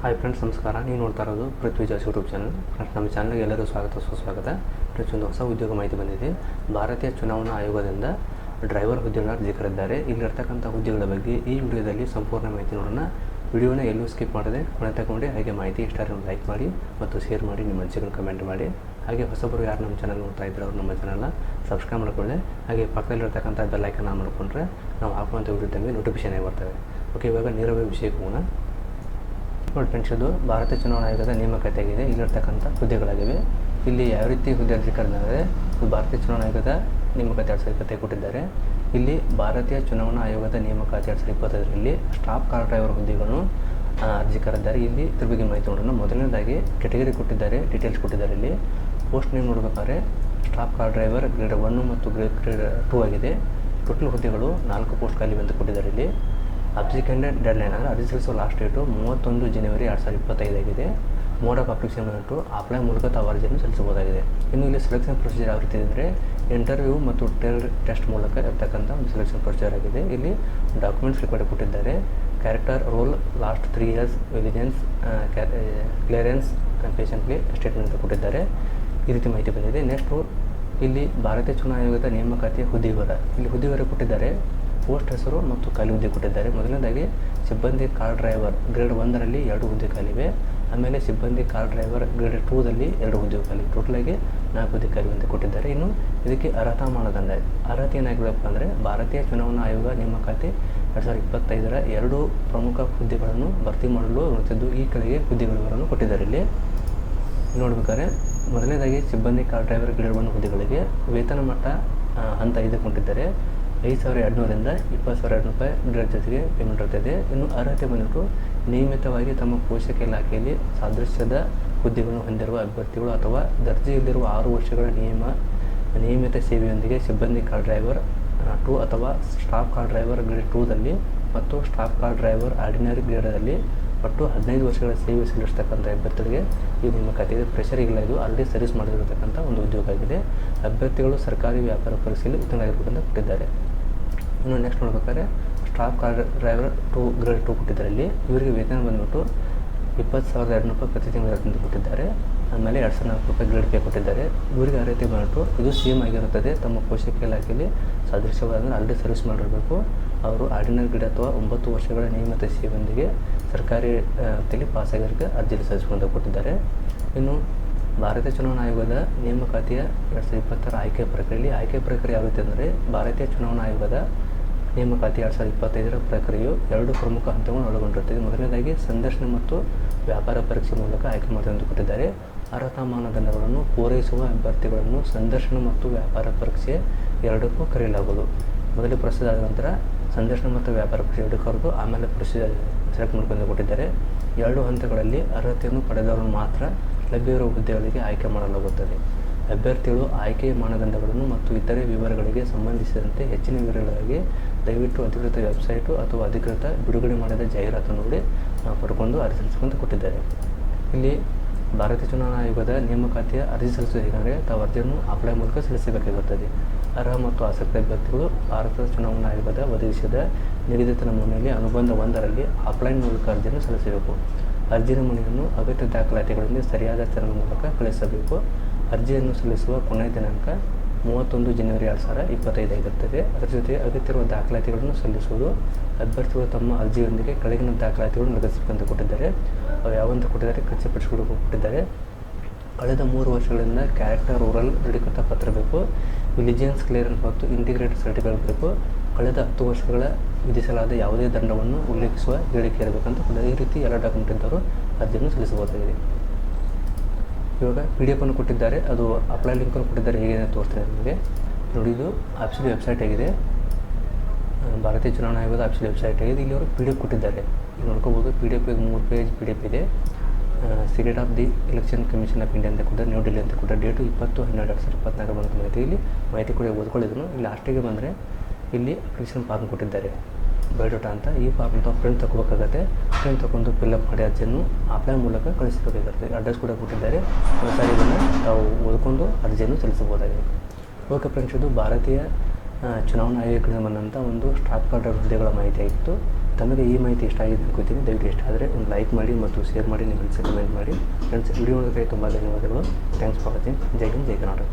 Hi friends ನಮಸ್ಕಾರ. ನೀವು ನೋಡ್ತಾ ಇರೋದು ಪೃಥ್ವಿ ಜಾಸ್ ಯೂಟ್ಯೂಬ್ ಚಾನಲ್ ಫ್ರೆಂಡ್ಸ್ ನಮ್ಮ ಚಾನಲ್ಗೆ ಎಲ್ಲರೂ ಸ್ವಾಗತ. ಸುಸ್ವಾಗತ ಫ್ರೆಂಡ್ಸ್ ಒಂದು ಹೊಸ ಉದ್ಯೋಗ ಮಾಹಿತಿ ಬಂದಿದೆ. ಭಾರತೀಯ ಚುನಾವಣಾ ಆಯೋಗದಿಂದ ಡ್ರೈವರ್ ಹುದ್ದೆಗಳ ಅರ್ಜಿಕರಿದ್ದಾರೆ ಇಲ್ಲಿರ್ತಕ್ಕಂಥ ಹುದ್ದೆಗಳ ಬಗ್ಗೆ ಈ ವಿಡಿಯೋದಲ್ಲಿ ಸಂಪೂರ್ಣ ಮಾಹಿತಿ ನೋಡೋಣ. ವಿಡಿಯೋನ ಎಲ್ಲೂ ಸ್ಕಿಪ್ ಮಾಡದೆ ಕೊನೆ ತಗೊಂಡು. ಹಾಗೆ ಮಾಹಿತಿ ಇಷ್ಟ ಲೈಕ್ ಮಾಡಿ ಮತ್ತು ಶೇರ್ ಮಾಡಿ ನಿಮ್ಮ ಅನಿಸಿಕೆಗಳು ಕಮೆಂಟ್ ಮಾಡಿ. ಹಾಗೆ ಹೊಸಬರು ಯಾರು ನಮ್ಮ ಚಾನಲ್ ನೋಡ್ತಾ ಇದ್ದಾರೆ ಅವ್ರು ನಮ್ಮ ಚಾನಲ್ನ ಸಬ್ಸ್ಕ್ರೈಬ್ ಮಾಡ್ಕೊಳ್ಳಿ. ಹಾಗೆ ಪಕ್ಕದಲ್ಲಿರ್ತಕ್ಕಂಥ ಬೆಲ್ ಐಕನ್ ಆನ್ ಮಾಡಿಕೊಂಡ್ರೆ ನಾವು ಹಾಕುವಂಥ ವಿಡಿಯೋ ತಮಗೆ ಆಗಿ ಬರ್ತವೆ. ಓಕೆ ಇವಾಗ ನೇರವಾಗಿ ವಿಷಯಕ್ಕೆ ಹೋಗೋಣ. ಫ್ರೆಂಡ್ಸ್ ಇದು ಭಾರತ ಚುನಾವಣಾ ಆಯೋಗದ ನೇಮಕಾತಿಯಾಗಿದೆ. ಇಲ್ಲಿರ್ತಕ್ಕಂಥ ಹುದ್ದೆಗಳಾಗಿವೆ. ಇಲ್ಲಿ ಯಾವ ರೀತಿ ಹುದ್ದೆ ಅರ್ಜಿ ಅಂದರೆ ಭಾರತೀಯ ಚುನಾವಣಾ ಆಯೋಗದ ನೇಮಕಾತಿ ಎರಡು ಸಾವಿರದ ಕೊಟ್ಟಿದ್ದಾರೆ. ಇಲ್ಲಿ ಭಾರತೀಯ ಚುನಾವಣಾ ಆಯೋಗದ ನೇಮಕಾತಿ ಎರಡು ಸಾವಿರದ ಇಪ್ಪತ್ತೈದರಲ್ಲಿ ಸ್ಟಾಫ್ ಕಾರ್ ಡ್ರೈವರ್ ಹುದ್ದೆಗಳನ್ನು ಅರ್ಜಿ ಕರೆದಿದ್ದಾರೆ. ಇಲ್ಲಿ ಇದ್ರ ಬಗ್ಗೆ ಮಾಹಿತಿ ನೋಡೋಣ. ಮೊದಲನೇದಾಗಿ ಕೆಟಗರಿ ಕೊಟ್ಟಿದ್ದಾರೆ, ಡೀಟೇಲ್ಸ್ ಕೊಟ್ಟಿದ್ದಾರೆ ಇಲ್ಲಿ. ಪೋಸ್ಟ್ ನೇಮ್ ನೋಡಬೇಕಾದ್ರೆ staff car driver grade one ಮತ್ತು ಗ್ರೇಡ್ ಗ್ರೇಡ್ ಟೂ ಆಗಿದೆ. ಟೋಟಲ್ ಹುದ್ದೆಗಳು ನಾಲ್ಕು ಪೋಸ್ಟ್ ಖಾಲಿ ಅಂತ ಕೊಟ್ಟಿದ್ದಾರೆ ಇಲ್ಲಿ. ಅಪ್ಲಿಕೆಂಡೆಡ್ ಡೆಡ್ಲೈನ್ ಅಂದರೆ ಅರ್ಜಿ ಸಲ್ಲಿಸುವ ಲಾಸ್ಟ್ ಡೇಟು ಮೂವತ್ತೊಂದು ಜನವರಿ ಎರಡು ಸಾವಿರದ ಇಪ್ಪತ್ತೈದಾಗಿದೆ. ಮೋಡ್ ಆಫ್ ಅಪ್ಲಿಕೇಶನ್ ಬಂದ್ಬಿಟ್ಟು ಅಪ್ಲೈ ಮೂಲಕ ತಾವು ಅರ್ಜಿಯನ್ನು ಸಲ್ಲಿಸಬಹುದಾಗಿದೆ. ಇನ್ನು ಇಲ್ಲಿ ಸೆಲೆಕ್ಷನ್ ಪ್ರೊಸೀಜರ್ ಯಾವ ರೀತಿ ಅಂದರೆ ಇಂಟರ್ವ್ಯೂ ಮತ್ತು ಟೆಲ್ ಟೆಸ್ಟ್ ಮೂಲಕ ಇರ್ತಕ್ಕಂಥ ಒಂದು ಸೆಲೆಕ್ಷನ್ ಪ್ರೊಸೀಜರ್ ಆಗಿದೆ. ಇಲ್ಲಿ ಡಾಕ್ಯುಮೆಂಟ್ಸ್ ರಿಕ್ವೈರ್ಡ್ ಕೊಟ್ಟಿದ್ದಾರೆ. Character role last three years vigilance clearance patiently statement ಕೊಟ್ಟಿದ್ದಾರೆ. ಈ ರೀತಿ ಮಾಹಿತಿ ಬಂದಿದೆ. ನೆಕ್ಸ್ಟು ಇಲ್ಲಿ ಭಾರತೀಯ ಚುನಾವಣಾ ಆಯೋಗದ ನೇಮಕಾತಿಯ ಹುದ್ದೆ ಇಲ್ಲಿ ಹುದ್ದೆ ಕೊಟ್ಟಿದ್ದಾರೆ. ಪೋಸ್ಟ್ ಹೆಸರು ಮತ್ತು ಖಾಲಿ ಹುದ್ದೆ ಕೊಟ್ಟಿದ್ದಾರೆ. ಮೊದಲನೇದಾಗಿ, ಸಿಬ್ಬಂದಿ ಕಾರ್ ಡ್ರೈವರ್ ಗ್ರೇಡ್ ಒಂದರಲ್ಲಿ ಎರಡು ಹುದ್ದೆ ಖಾಲಿವೆ. ಆಮೇಲೆ ಸಿಬ್ಬಂದಿ ಕಾರ್ ಡ್ರೈವರ್ ಗ್ರೇಡ್ ಟೂದಲ್ಲಿ ಎರಡು ಹುದ್ದೆ ಖಾಲಿ. ಟೋಟಲಾಗಿ ನಾಲ್ಕು ಹುದ್ದೆ ಖಾಲಿ ಹುದ್ದೆ ಕೊಟ್ಟಿದ್ದಾರೆ. ಇನ್ನು ಇದಕ್ಕೆ ಅರ್ಹತಾ ಮಾನದಂಡ, ಅರ್ಹತೆ ಏನಾಗಿರಬೇಕು ಅಂದರೆ, ಭಾರತೀಯ ಚುನಾವಣಾ ಆಯೋಗ ನೇಮಕಾತಿ ಎರಡು ಸಾವಿರದ ಇಪ್ಪತ್ತೈದರ ಎರಡು ಪ್ರಮುಖ ಹುದ್ದೆಗಳನ್ನು ಭರ್ತಿ ಮಾಡಲು ಇರುತ್ತಿದ್ದು ಈ ಕೆಳಗೆ ಹುದ್ದೆಗಳನ್ನು ಕೊಟ್ಟಿದ್ದಾರೆ ಇಲ್ಲಿ. ನೋಡ್ಬೇಕಾದ್ರೆ, ಮೊದಲನೇದಾಗಿ ಸಿಬ್ಬಂದಿ ಕಾರ್ ಡ್ರೈವರ್ ಗ್ರೇಡ್ ಒನ್ ಹುದ್ದೆಗಳಿಗೆ ವೇತನ ಮಟ್ಟ ಅಂತ ಐದಕ್ಕೆ ಕೊಟ್ಟಿದ್ದಾರೆ. ಐದು ಸಾವಿರ ಎರಡುನೂರಿಂದ ಇಪ್ಪತ್ತು ಸಾವಿರ ಎರಡು ರೂಪಾಯಿ ಇದರ ಜೊತೆಗೆ ಪೇಮೆಂಟ್ ಇರ್ತದೆ. ಇನ್ನು ಅರ್ಹತೆ ಬಂದ್ಬಿಟ್ಟು ನಿಯಮಿತವಾಗಿ ತಮ್ಮ ಪೋಷಕ ಇಲಾಖೆಯಲ್ಲಿ ಸಾದೃಶ್ಯದ ಹುದ್ದೆಗಳನ್ನು ಹೊಂದಿರುವ ಅಭ್ಯರ್ಥಿಗಳು ಅಥವಾ ದರ್ಜೆಯಲ್ಲಿರುವ ಆರು ವರ್ಷಗಳ ನಿಯಮ, ನಿಯಮಿತ ಸೇವೆಯೊಂದಿಗೆ ಸಿಬ್ಬಂದಿ ಕಾರ್ ಡ್ರೈವರ್ ಟೂ ಅಥವಾ ಸ್ಟಾಫ್ ಕಾರ್ ಡ್ರೈವರ್ ಗ್ರೇಡ್ ಟೂದಲ್ಲಿ ಮತ್ತು ಸ್ಟಾಫ್ ಕಾರ್ ಡ್ರೈವರ್ ಆರ್ಡಿನರಿ ಗ್ರೇಡಲ್ಲಿ ಒಟ್ಟು ಹದಿನೈದು ವರ್ಷಗಳ ಸೇವೆ ಸಲ್ಲಿಸ್ತಕ್ಕಂಥ ಅಭ್ಯರ್ಥಿಗಳಿಗೆ ಈ ನೇಮಕಾತಿ ಇದೆ ಪ್ರೆಷರ್ ಇಲ್ಲ. ಇದು ಆಲ್ರೆಡಿ ಸರ್ವಿಸ್ ಮಾಡಿರತಕ್ಕಂಥ ಒಂದು ಉದ್ಯೋಗ ಆಗಿದೆ ಅಭ್ಯರ್ಥಿಗಳು ಸರ್ಕಾರಿ ವ್ಯಾಪಾರ ಪರೀಕ್ಷೆಯಲ್ಲಿ ಉತ್ತಮರಾಗಿರ್ಬೇಕಂತ ಕೊಟ್ಟಿದ್ದಾರೆ. ಇನ್ನು ನೆಕ್ಸ್ಟ್ ನೋಡ್ಬೇಕಾದ್ರೆ staff car driver two grade two ಕೊಟ್ಟಿದ್ದಾರೆ ಇಲ್ಲಿ ಇವರಿಗೆ ವೇತನ ಬಂದ್ಬಿಟ್ಟು ಇಪ್ಪತ್ತು ಸಾವಿರದ ಎರಡು ರೂಪಾಯಿ ಪ್ರತಿ ತಿಂಗಳು ಕೊಟ್ಟಿದ್ದಾರೆ. ಆಮೇಲೆ ಎರಡು ಸಾವಿರದ ನಾಲ್ಕು ರೂಪಾಯಿ ಗ್ರೇಡ್ ಪೇ ಕೊಟ್ಟಿದ್ದಾರೆ. ಇವರಿಗೆ ಅರ್ಹತೆ ಮಾಡಿಬಿಟ್ಟು ಇದು ಸೇಮ್ ಆಗಿರುತ್ತದೆ. ತಮ್ಮ ಪೋಷಕ ಇಲಾಖೆಯಲ್ಲಿ ಸದೃಶ್ಯವಾದ ಆಲ್ರೆಡಿ ಸರ್ವಿಸ್ ಮಾಡಿರಬೇಕು. ಅವರು ಆರ್ಡಿನರಿ ಗ್ರೇಡ್ ಅಥವಾ ಒಂಬತ್ತು ವರ್ಷಗಳ ನಿಯಮಿತ ಸೇವೆಯೊಂದಿಗೆ ಸರ್ಕಾರಿ ತೆಲಿ ಪಾಸಾಗಿರೋಕ್ಕೆ ಅರ್ಜಿ ಸಲ್ಲಿಸಿಕೊಂಡು ಕೊಟ್ಟಿದ್ದಾರೆ. ಇನ್ನು ಭಾರತೀಯ ಚುನಾವಣಾ ಆಯೋಗದ ನೇಮಕಾತಿಯ ಎರಡು ಸಾವಿರದ ಇಪ್ಪತ್ತರ ಆಯ್ಕೆ ಪ್ರಕ್ರಿಯೆಯಲ್ಲಿ ಆಯ್ಕೆ ಪ್ರಕ್ರಿಯೆ ಯಾವ ರೀತಿ ಅಂದರೆ ಭಾರತೀಯ ಚುನಾವಣಾ ಆಯೋಗದ ನೇಮಕಾತಿ ಎರಡು ಸಾವಿರದ ಇಪ್ಪತ್ತೈದರ ಪ್ರಕ್ರಿಯೆಯು ಎರಡು ಪ್ರಮುಖ ಹಂತಗಳನ್ನು ಒಳಗೊಂಡಿರುತ್ತದೆ. ಮೊದಲನೇದಾಗಿ ಸಂದರ್ಶನ ಮತ್ತು ವ್ಯಾಪಾರ ಪರೀಕ್ಷೆ ಮೂಲಕ ಆಯ್ಕೆ ಎಂದು ಕೊಟ್ಟಿದ್ದಾರೆ. ಅರ್ಹತಾ ಮಾನದಂಡಗಳನ್ನು ಪೂರೈಸುವ ಅಭ್ಯರ್ಥಿಗಳನ್ನು ಸಂದರ್ಶನ ಮತ್ತು ವ್ಯಾಪಾರ ಪರೀಕ್ಷೆ ಎರಡಕ್ಕೂ ಕರೆಯಲಾಗುವುದು. ಮೊದಲು ಪ್ರಸಿದ್ಧ ಆದ ನಂತರ ಸಂದರ್ಶನ ಮತ್ತು ವ್ಯಾಪಾರ ಪರೀಕ್ಷೆ ಎರಡು ಕರೆದು ಆಮೇಲೆ ಪ್ರೊಸೀಜರ್ ಸೆಲೆಕ್ಟ್ ಮಾಡಿಕೊಂಡು ಕೊಟ್ಟಿದ್ದಾರೆ. ಎರಡು ಹಂತಗಳಲ್ಲಿ ಅರ್ಹತೆಯನ್ನು ಪಡೆದವರನ್ನು ಮಾತ್ರ ಲಭ್ಯವಿರುವ ಹುದ್ದೆಗಳಿಗೆ ಆಯ್ಕೆ ಮಾಡಲಾಗುತ್ತದೆ. ಅಭ್ಯರ್ಥಿಗಳು ಆಯ್ಕೆ ಮಾನದಂಡಗಳನ್ನು ಮತ್ತು ಇತರೆ ವಿವರಗಳಿಗೆ ಸಂಬಂಧಿಸಿದಂತೆ ಹೆಚ್ಚಿನ ವಿವರಗಳಿಗೆ ದಯವಿಟ್ಟು ಅಧಿಕೃತ ವೆಬ್ಸೈಟು ಅಥವಾ ಅಧಿಕೃತ ಬಿಡುಗಡೆ ಮಾಡಿದ ಜಾಹೀರಾತು ನೋಡಿ ಪಡ್ಕೊಂಡು ಅರ್ಜಿ ಸಲ್ಲಿಸಿಕೊಂಡು ಕೊಟ್ಟಿದ್ದಾರೆ. ಇಲ್ಲಿ ಭಾರತೀಯ ಚುನಾವಣಾ ಆಯೋಗದ ನೇಮಕಾತಿಯ ಅರ್ಜಿ ಸಲ್ಲಿಸುವ ಹೇಗೆಂದರೆ ತಾವು ಅರ್ಜಿಯನ್ನು ಅಪ್ಲೈ ಮೂಲಕ ಸಲ್ಲಿಸಬೇಕಾಗಿರುತ್ತದೆ. ಅರ್ಹ ಮತ್ತು ಆಸಕ್ತ ಅಭ್ಯರ್ಥಿಗಳು ಭಾರತದ ಚುನಾವಣಾ ಆಯೋಗದ ಒದಗಿಸಿದ ನಿಗದಿತ ನಮೂನೆಯಲ್ಲಿ ಅನುಬಂಧ ಒಂದರಲ್ಲಿ ಆಫ್ಲೈನ್ ಮೂಲಕ ಅರ್ಜಿಯನ್ನು ಸಲ್ಲಿಸಬೇಕು. ಅರ್ಜಿ ನಮೂನೆಯನ್ನು ಅಗತ್ಯ ದಾಖಲಾತಿಗಳಿಂದ ಸರಿಯಾದ ಚಲನ ಮೂಲಕ ಕಳಿಸಬೇಕು ಅರ್ಜಿಯನ್ನು ಸಲ್ಲಿಸುವ ಕೊನೆಯ ದಿನಾಂಕ ಮೂವತ್ತೊಂದು ಜನವರಿ ಎರಡು ಸಾವಿರ ಇಪ್ಪತ್ತೈದು ಆಗಿರುತ್ತದೆ. ಅದರ ಜೊತೆ ಅಗತ್ಯವಿರುವ ದಾಖಲಾತಿಗಳನ್ನು ಸಲ್ಲಿಸುವುದು ಅಭ್ಯರ್ಥಿಗಳು ತಮ್ಮ ಅರ್ಜಿಯೊಂದಿಗೆ ಕೆಳಗಿನ ದಾಖಲಾತಿಗಳನ್ನು ಲಗತ್ತಿಸಬೇಕಂತ ಕೊಟ್ಟಿದ್ದಾರೆ. ಅವು ಯಾವಂತ ಕೊಟ್ಟಿದ್ದಾರೆ ಖಚಿತಪಡಿಸಿಕೊಂಡು ಕೊಟ್ಟಿದ್ದಾರೆ. ಕಳೆದ ಮೂರು ವರ್ಷಗಳಿಂದ ಕ್ಯಾರೆಕ್ಟರ್ ರೂರಲ್ ದೃಢೀಕೃತ ಪತ್ರ ಬೇಕು. ವಿಲಿಜಿಯನ್ಸ್ ಕ್ಲಿಯರೆನ್ಸ್ ಮತ್ತು ಇಂಟಿಗ್ರೇಟೆಡ್ ಸರ್ಟಿಫಿಕೇಟ್ ಬೇಕು. ಕಳೆದ ಹತ್ತು ವರ್ಷಗಳ ವಿಧಿಸಲಾದ ಯಾವುದೇ ದಂಡವನ್ನು ಉಲ್ಲೇಖಿಸುವ ಹೇಳಿಕೆ ಇರಬೇಕಂತ ಈ ರೀತಿ ಎಲ್ಲ ಡಾಕ್ಯುಮೆಂಟ್ ಇದ್ದವರು ಅರ್ಜಿಯನ್ನು ಸಲ್ಲಿಸಬಹುದಾಗಿದೆ. ಇವಾಗ ಪಿ ಡಿ ಎಫನ್ನು ಕೊಟ್ಟಿದ್ದಾರೆ. ಅದು ಅಪ್ಲೈ ಲಿಂಕನ್ನು ಕೊಟ್ಟಿದ್ದಾರೆ. ಹೇಗೆ ತೋರಿಸ್ತಾರೆ ನಿಮಗೆ. ನೋಡಿ, ಇದು ಆಫೀಸಿಯಲ್ ವೆಬ್ಸೈಟ್ ಆಗಿದೆ. ಭಾರತೀಯ ಚುನಾವಣಾ ಆಯೋಗದ ಆಫೀಸಿಯಲ್ ವೆಬ್ಸೈಟ್ ಆಗಿದೆ. ಇಲ್ಲಿ ಅವರು ಪಿ ಡಿ ಎಫ್ ಕೊಟ್ಟಿದ್ದಾರೆ. ಇಲ್ಲಿ ನೋಡ್ಕೋಬೋದು ಪಿ ಡಿ ಎಫ್ ಮೂರು ಪೇಜ್ ಪಿ ಡಿ ಎಫ್ ಇದೆ secret of the election commission of India ಅಂತ ಕೂಡ ನ್ಯೂ ಡೆಲ್ಲಿ ಅಂತ ಕೂಡ ಡೇಟು ಇಪ್ಪತ್ತು, ಹನ್ನೆರಡು, ಎರಡು ಸಾವಿರದ ಇಪ್ಪತ್ತ್ನಾಲ್ಕು ಬಂದ ಮಾಹಿತಿ ಇಲ್ಲಿ ಮಾಹಿತಿ ಕೂಡ ಓದ್ಕೊಳ್ಳಿದ್ರು ಇಲ್ಲಿ ಲಾಸ್ಟಿಗೆ ಬಂದರೆ ಇಲ್ಲಿ ಅಪ್ಲಿಕೇಶನ್ ಫಾರ್ಮ್ ಕೊಟ್ಟಿದ್ದಾರೆ. ಬಯೋಡಾಟಾ ಅಂತ ಈ ಫಾರ್ಮ್ ತಾವು ಪ್ರಿಂಟ್ ತಗೋಬೇಕಾಗತ್ತೆ. ಪ್ರಿಂಟ್ ತಗೊಂಡು ಫಿಲ್ಅಪ್ ಮಾಡಿ ಅರ್ಜಿಯನ್ನು ಆಫ್ಲೈನ್ ಮೂಲಕ ಕಳಿಸಬೇಕಾಗಿರುತ್ತೆ ಅಡ್ರೆಸ್ ಕೂಡ ಕೊಟ್ಟಿದ್ದಾರೆ. ಒಂದ್ಸಾರಿ ಇದನ್ನು ತಾವು ಓದ್ಕೊಂಡು ಅರ್ಜಿಯನ್ನು ಸಲ್ಲಿಸಬಹುದಾಗಿದೆ. ಓಕೆ ಫ್ರೆಂಡ್ಸ್ ಇದು ಭಾರತೀಯ ಚುನಾವಣಾ ಆಯೋಗದಿಂದ ಬಂದಂಥ ಒಂದು ಸ್ಟಾಪ್ ಕಾರ್ಡ್ ಹುದ್ದೆಗಳ ಮಾಹಿತಿ ಆಗಿತ್ತು. ತಮಗೆ ಈ ಮಾಹಿತಿ ಇಷ್ಟ ಆಗಿದೆ ಅನ್ಕೋತೀನಿ ದಯವಿಟ್ಟು ಇಷ್ಟ ಆದರೆ ಒಂದು ಲೈಕ್ ಮಾಡಿ ಮತ್ತು ಶೇರ್ ಮಾಡಿ ನಿಮ್ಮ ಕಮೆಂಟ್ ಮಾಡಿ. ಫ್ರೆಂಡ್ಸ್ ವಿಡಿಯೋ ನೋಡೋದಕ್ಕೆ ತುಂಬ ಧನ್ಯವಾದಗಳು. ಥ್ಯಾಂಕ್ಸ್ ಫಾರ್ ವಾಚಿಂಗ್ ಜೈ ಹಿಂದ್, ಜೈ ಕರ್ನಾಟಕ.